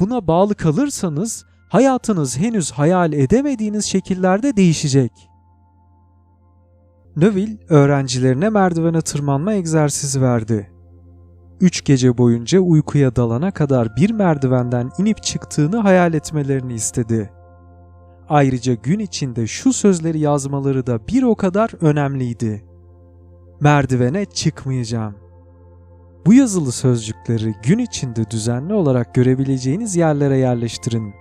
Buna bağlı kalırsanız hayatınız henüz hayal edemediğiniz şekillerde değişecek. Neville öğrencilerine merdivene tırmanma egzersizi verdi. Üç gece boyunca uykuya dalana kadar bir merdivenden inip çıktığını hayal etmelerini istedi. Ayrıca gün içinde şu sözleri yazmaları da bir o kadar önemliydi. Merdivene çıkmayacağım. Bu yazılı sözcükleri gün içinde düzenli olarak görebileceğiniz yerlere yerleştirin.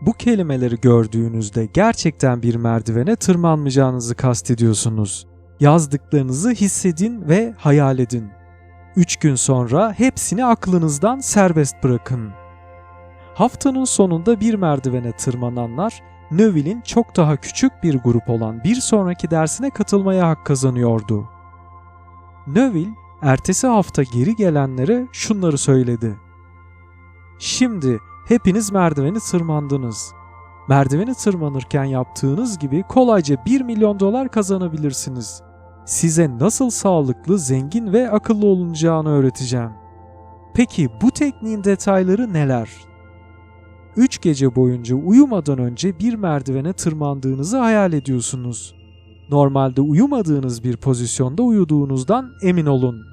Bu kelimeleri gördüğünüzde gerçekten bir merdivene tırmanmayacağınızı kastediyorsunuz. Yazdıklarınızı hissedin ve hayal edin. Üç gün sonra hepsini aklınızdan serbest bırakın. Haftanın sonunda bir merdivene tırmananlar, Neville'in çok daha küçük bir grup olan bir sonraki dersine katılmaya hak kazanıyordu. Neville, ertesi hafta geri gelenlere şunları söyledi. Şimdi hepiniz merdiveni tırmandınız. Merdiveni tırmanırken yaptığınız gibi kolayca 1 milyon dolar kazanabilirsiniz. Size nasıl sağlıklı, zengin ve akıllı olunacağını öğreteceğim. Peki bu tekniğin detayları neler? 3 gece boyunca uyumadan önce bir merdivene tırmandığınızı hayal ediyorsunuz. Normalde uyumadığınız bir pozisyonda uyuduğunuzdan emin olun.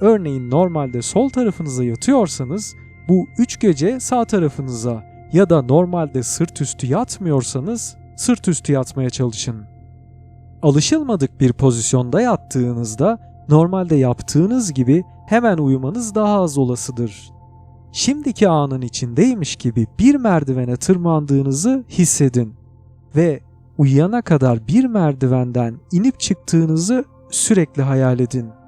Örneğin normalde sol tarafınıza yatıyorsanız bu 3 gece sağ tarafınıza ya da normalde sırt üstü yatmıyorsanız sırt üstü yatmaya çalışın. Alışılmadık bir pozisyonda yattığınızda normalde yaptığınız gibi hemen uyumanız daha az olasıdır. Şimdiki anın içindeymiş gibi bir merdivene tırmandığınızı hissedin ve uyuyana kadar bir merdivenden inip çıktığınızı sürekli hayal edin.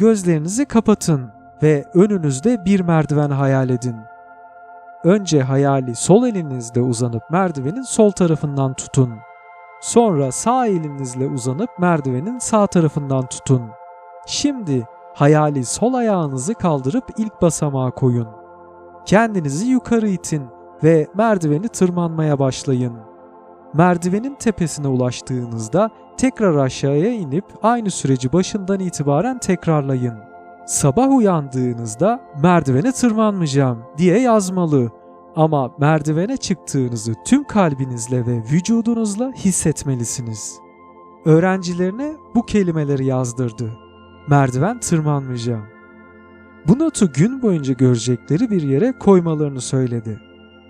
Gözlerinizi kapatın ve önünüzde bir merdiven hayal edin. Önce hayali sol elinizle uzanıp merdivenin sol tarafından tutun. Sonra sağ elinizle uzanıp merdivenin sağ tarafından tutun. Şimdi hayali sol ayağınızı kaldırıp ilk basamağa koyun. Kendinizi yukarı itin ve merdiveni tırmanmaya başlayın. Merdivenin tepesine ulaştığınızda tekrar aşağıya inip aynı süreci başından itibaren tekrarlayın. Sabah uyandığınızda merdivene tırmanmayacağım diye yazmalı. Ama merdivene çıktığınızı tüm kalbinizle ve vücudunuzla hissetmelisiniz. Öğrencilerine bu kelimeleri yazdırdı. Merdiven tırmanmayacağım. Bu notu gün boyunca görecekleri bir yere koymalarını söyledi.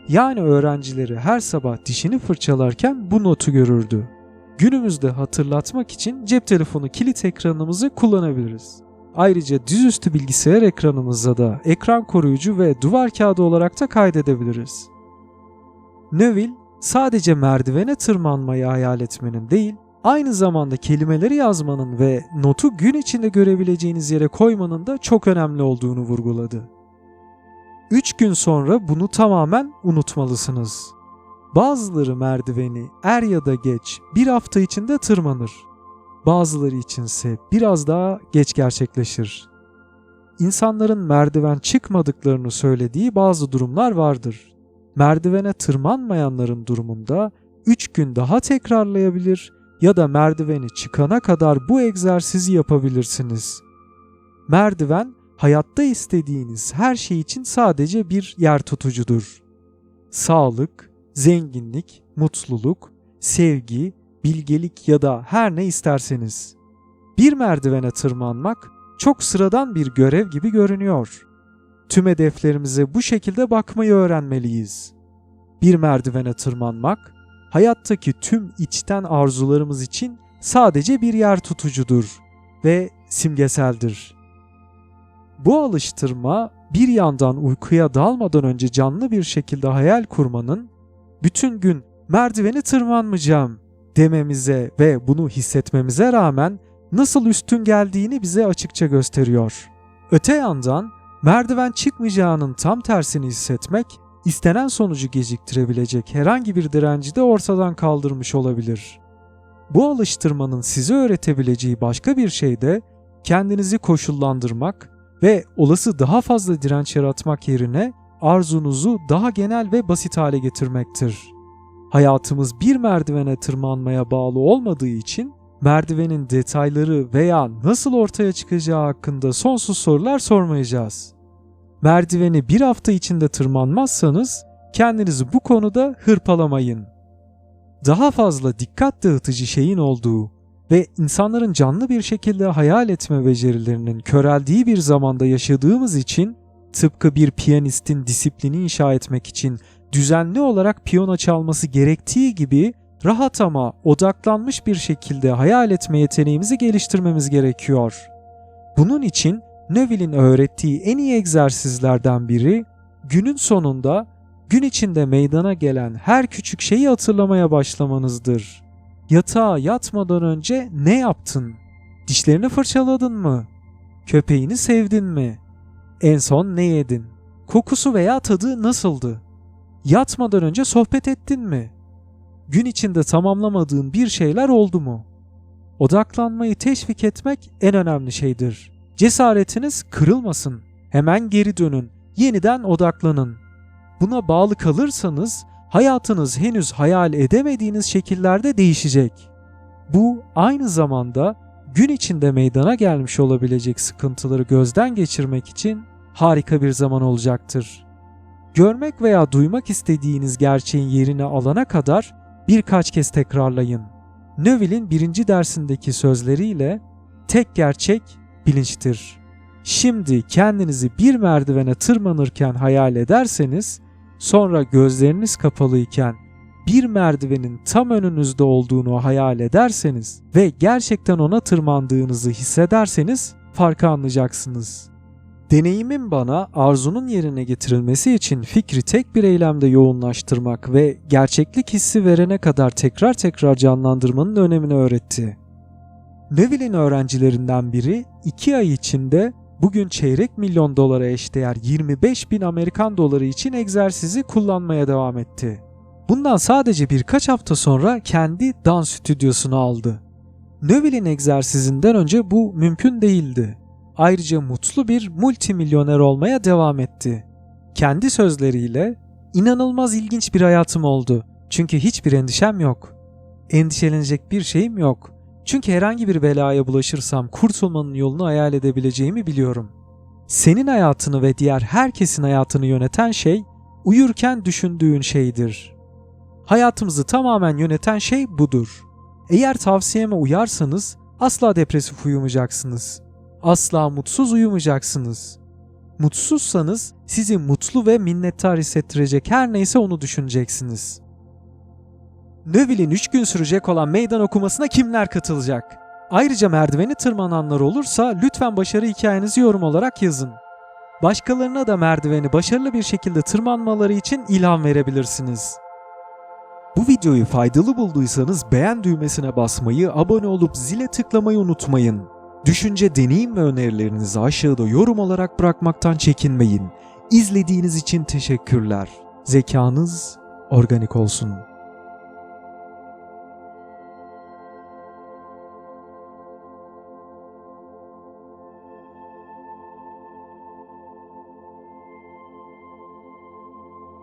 Yani öğrencileri her sabah dişini fırçalarken bu notu görürdü. Günümüzde hatırlatmak için cep telefonu kilit ekranımızı kullanabiliriz. Ayrıca dizüstü bilgisayar ekranımızda da ekran koruyucu ve duvar kağıdı olarak da kaydedebiliriz. Neville sadece merdivene tırmanmayı hayal etmenin değil, aynı zamanda kelimeleri yazmanın ve notu gün içinde görebileceğiniz yere koymanın da çok önemli olduğunu vurguladı. 3 gün sonra bunu tamamen unutmalısınız. Bazıları merdiveni er ya da geç bir hafta içinde tırmanır. Bazıları içinse biraz daha geç gerçekleşir. İnsanların merdiven çıkmadıklarını söylediği bazı durumlar vardır. Merdivene tırmanmayanların durumunda 3 gün daha tekrarlayabilir ya da merdiveni çıkana kadar bu egzersizi yapabilirsiniz. Merdiven hayatta istediğiniz her şey için sadece bir yer tutucudur. Sağlık, zenginlik, mutluluk, sevgi, bilgelik ya da her ne isterseniz. Bir merdivene tırmanmak çok sıradan bir görev gibi görünüyor. Tüm hedeflerimize bu şekilde bakmayı öğrenmeliyiz. Bir merdivene tırmanmak, hayattaki tüm içten arzularımız için sadece bir yer tutucudur ve simgeseldir. Bu alıştırma bir yandan uykuya dalmadan önce canlı bir şekilde hayal kurmanın, bütün gün merdiveni tırmanmayacağım dememize ve bunu hissetmemize rağmen nasıl üstün geldiğini bize açıkça gösteriyor. Öte yandan merdiven çıkmayacağının tam tersini hissetmek, istenen sonucu geciktirebilecek herhangi bir direnci de ortadan kaldırmış olabilir. Bu alıştırmanın size öğretebileceği başka bir şey de kendinizi koşullandırmak ve olası daha fazla direnç yaratmak yerine arzunuzu daha genel ve basit hale getirmektir. Hayatımız bir merdivene tırmanmaya bağlı olmadığı için merdivenin detayları veya nasıl ortaya çıkacağı hakkında sonsuz sorular sormayacağız. Merdiveni bir hafta içinde tırmanmazsanız kendinizi bu konuda hırpalamayın. Daha fazla dikkat dağıtıcı şeyin olduğu ve insanların canlı bir şekilde hayal etme becerilerinin köreldiği bir zamanda yaşadığımız için tıpkı bir piyanistin disiplini inşa etmek için düzenli olarak piyano çalması gerektiği gibi rahat ama odaklanmış bir şekilde hayal etme yeteneğimizi geliştirmemiz gerekiyor. Bunun için Neville'in öğrettiği en iyi egzersizlerden biri günün sonunda gün içinde meydana gelen her küçük şeyi hatırlamaya başlamanızdır. Yatağa yatmadan önce ne yaptın? Dişlerini fırçaladın mı? Köpeğini sevdin mi? En son ne yedin? Kokusu veya tadı nasıldı? Yatmadan önce sohbet ettin mi? Gün içinde tamamlamadığın bir şeyler oldu mu? Odaklanmayı teşvik etmek en önemli şeydir. Cesaretiniz kırılmasın. Hemen geri dönün. Yeniden odaklanın. Buna bağlı kalırsanız hayatınız henüz hayal edemediğiniz şekillerde değişecek. Bu aynı zamanda gün içinde meydana gelmiş olabilecek sıkıntıları gözden geçirmek için harika bir zaman olacaktır. Görmek veya duymak istediğiniz gerçeğin yerini alana kadar birkaç kez tekrarlayın. Neville'in birinci dersindeki sözleriyle tek gerçek bilinçtir. Şimdi kendinizi bir merdivene tırmanırken hayal ederseniz sonra gözleriniz kapalıyken bir merdivenin tam önünüzde olduğunu hayal ederseniz ve gerçekten ona tırmandığınızı hissederseniz farkı anlayacaksınız. Deneyimin bana arzunun yerine getirilmesi için fikri tek bir eylemde yoğunlaştırmak ve gerçeklik hissi verene kadar tekrar tekrar canlandırmanın önemini öğretti. Neville'in öğrencilerinden biri 2 ay içinde bugün çeyrek milyon dolara eşdeğer 25 bin Amerikan doları için egzersizi kullanmaya devam etti. Bundan sadece birkaç hafta sonra kendi dans stüdyosunu aldı. Neville'in egzersizinden önce bu mümkün değildi. Ayrıca mutlu bir multimilyoner olmaya devam etti. Kendi sözleriyle inanılmaz ilginç bir hayatım oldu. Çünkü hiçbir endişem yok. Endişelenecek bir şeyim yok. Çünkü herhangi bir belaya bulaşırsam kurtulmanın yolunu hayal edebileceğimi biliyorum. Senin hayatını ve diğer herkesin hayatını yöneten şey uyurken düşündüğün şeydir. Hayatımızı tamamen yöneten şey budur. Eğer tavsiyeme uyarsanız asla depresif uyumayacaksınız. Asla mutsuz uyumayacaksınız. Mutsuzsanız sizi mutlu ve minnettar hissettirecek her neyse onu düşüneceksiniz. Neville'in 3 gün sürecek olan meydan okumasına kimler katılacak? Ayrıca merdiveni tırmananlar olursa lütfen başarı hikayenizi yorum olarak yazın. Başkalarına da merdiveni başarılı bir şekilde tırmanmaları için ilham verebilirsiniz. Bu videoyu faydalı bulduysanız beğen düğmesine basmayı, abone olup zile tıklamayı unutmayın. Düşünce, deneyim ve önerilerinizi aşağıda yorum olarak bırakmaktan çekinmeyin. İzlediğiniz için teşekkürler. Zekanız organik olsun.